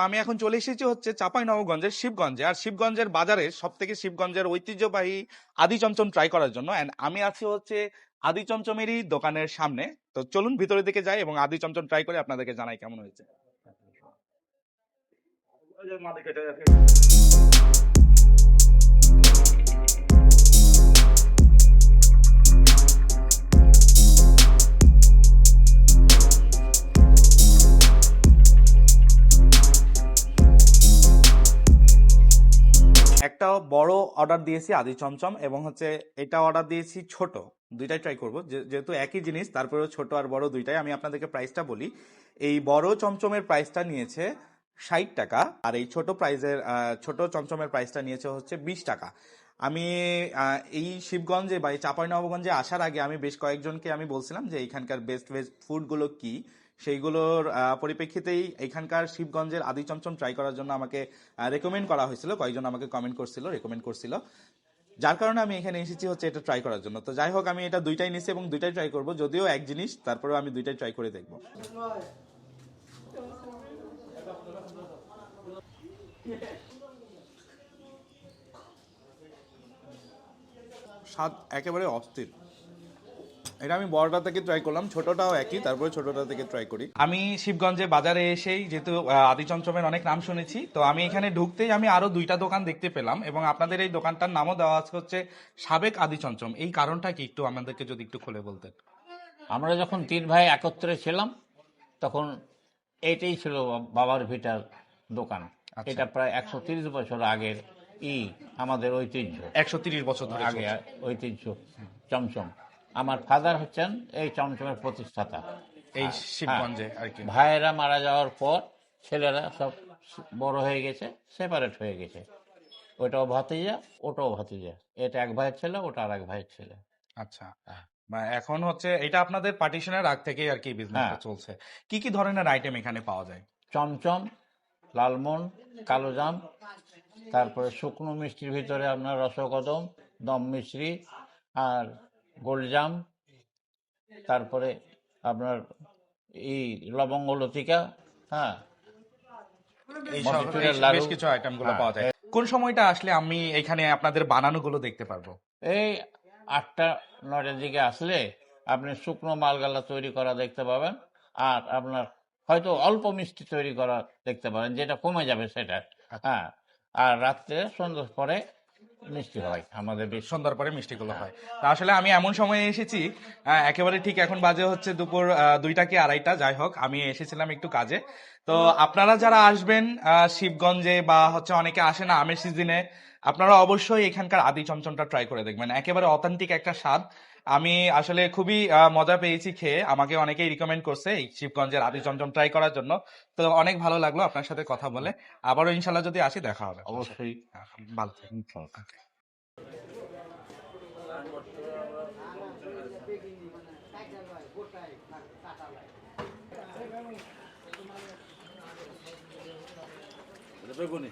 আমি এখন চলে এসেছি হচ্ছে চাপাই নবগঞ্জের শিবগঞ্জে। আর শিবগঞ্জের বাজারে সব থেকে শিবগঞ্জের ঐতিহ্যবাহী আদি চমচম ট্রাই করার জন্য। অ্যান্ড আমি আছি হচ্ছে আদি চমচমেরই দোকানের সামনে। তো চলুন ভিতরের দিকে যাই এবং আদি চমচম ট্রাই করে আপনাদেরকে জানাই কেমন হয়েছে। একটা বড় অর্ডার দিয়েছি আদি চমচম এবং হচ্ছে এটা অর্ডার দিয়েছি ছোট। দুইটাই ট্রাই করব। যেহেতু একই জিনিস, তারপরেও ছোট আর বড় দুইটাই। আমি আপনাদেরকে প্রাইসটা বলি। এই বড় চমচমের প্রাইসটা নিয়েছে ষাট টাকা আর এই ছোট প্রাইজের ছোট চমচমের প্রাইসটা নিয়েছে হচ্ছে বিশ টাকা। আমি এই শিবগঞ্জে বা এই চাঁপাইনবাবগঞ্জে আসার আগে আমি বেশ কয়েকজনকে আমি বলছিলাম যে এখানকার বেস্ট বেস্ট ফুডগুলো কি? সেইগুলোর পরিপ্রেক্ষিতেই এখানকার শিবগঞ্জের আদি চমচম ট্রাই করার জন্য আমাকে রেকমেন্ড করা হয়েছিল। কয়েকজন আমাকে কমেন্ট করছিল রেকমেন্ড করছিল। যার কারণে আমি এখানে এসেছি হচ্ছে এটা ট্রাই করার জন্য। তো যাই হোক, আমি এটা দুইটাই নিছি এবং দুইটাই ট্রাই করব। যদিও এক জিনিস, তারপরেও আমি দুইটাই ট্রাই করে দেখব। স্বাদ একেবারে অস্থির। এটা আমি বড়টা থেকে ট্রাই করলাম ছোটটাও একই তারপরে ছোটটা থেকে ট্রাই করি। আমি শিবগঞ্জে বাজারে এসেই যেহেতু আদি চমচমের অনেক নাম শুনেছি তো আমি এখানে ঢুকতেই আমি আরও দুইটা দোকান দেখতে পেলাম এবং আপনাদের এই দোকানটার নামও দেওয়া আছে হচ্ছে সাবেক আদি চমচম এই কারণটা কি একটু আমাদেরকে যদি একটু খুলে বলতেন? আমরা যখন তিন ভাই একত্রে ছিলাম তখন এইটাই ছিল বাবার ভিটার দোকান। আচ্ছা। এটা প্রায় একশো তিরিশ বছর আগের ই আমাদের ঐতিহ্য। একশো তিরিশ বছর আগে। ঐতিহ্য চমচম। আমার ফাদার হচ্ছেন এই চমচমের প্রতিষ্ঠাতা। এই শিবগঞ্জে আর কি। ভাইয়েরা মারা যাওয়ার পর ছেলেরা সব বড় হয়ে গেছে সেপারেট হয়ে গেছে। ওটাও ভাতিজা ওটাও ভাতিজা। এটা এক ভাইয়ের ছেলে ওটা আর এক ভাইয়ের ছেলে। আচ্ছা। বা এখন হচ্ছে এটা আপনাদের পার্টিশনের আগ থেকেই আর কি বিজনেসটা হ্যাঁ। চলছে। কি কি ধরনের আইটেম এখানে পাওয়া যায়? চমচম লালমন কালোজাম তারপরে শুকনো মিষ্টির ভিতরে আপনার রসকদম দম মিশ্রি আর গোলজাম তারপরে আপনার এই লবঙ্গ লতিকা হ্যাঁ। বেশ কিছু হ্যাঁ, পাওয়া যায়। কোন সময়টা আসলে আমি এখানে আপনাদের বানানো গুলো দেখতে পারব? এই আটটা নয়টার দিকে আসলে আপনি শুকনো মালগালা তৈরি করা দেখতে পাবেন আর আপনার হয়তো অল্প মিষ্টি তৈরি করা দেখতে পাবেন যেটা কমে যাবে সেটা হ্যাঁ। আর রাত্রে সন্ধ্যার পরে মিষ্টি হয়, আমাদের বেশ সন্ধ্যার পরে মিষ্টিগুলো হয়। তা আসলে আমি এমন সময়ে এসেছি একেবারে ঠিক এখন বাজে হচ্ছে দুপুর দুইটা কি আড়াইটা, যাই হোক, আমি এসেছিলাম একটু কাজে। তো আপনারা যারা আসবেন শিবগঞ্জে বা হচ্ছে অনেকে আসে না আমের সিজনে, আপনারা অবশ্যই এখানকার আদি চমচমটা ট্রাই করে দেখবেন। একেবারে অথেন্টিক একটা স্বাদ। আমি আসলে খুবই মজা পেয়েছি খেয়ে। আমাকে অনেকেই রিকমেন্ড করছে এই শিবগঞ্জের আদি চমচম ট্রাই করার জন্য। তো অনেক ভালো লাগল আপনার সাথে কথা বলে। আবারও ইনশাল্লাহ যদি আসি দেখা হবে অবশ্যই। ভালো থাকবেন। বেগুনি।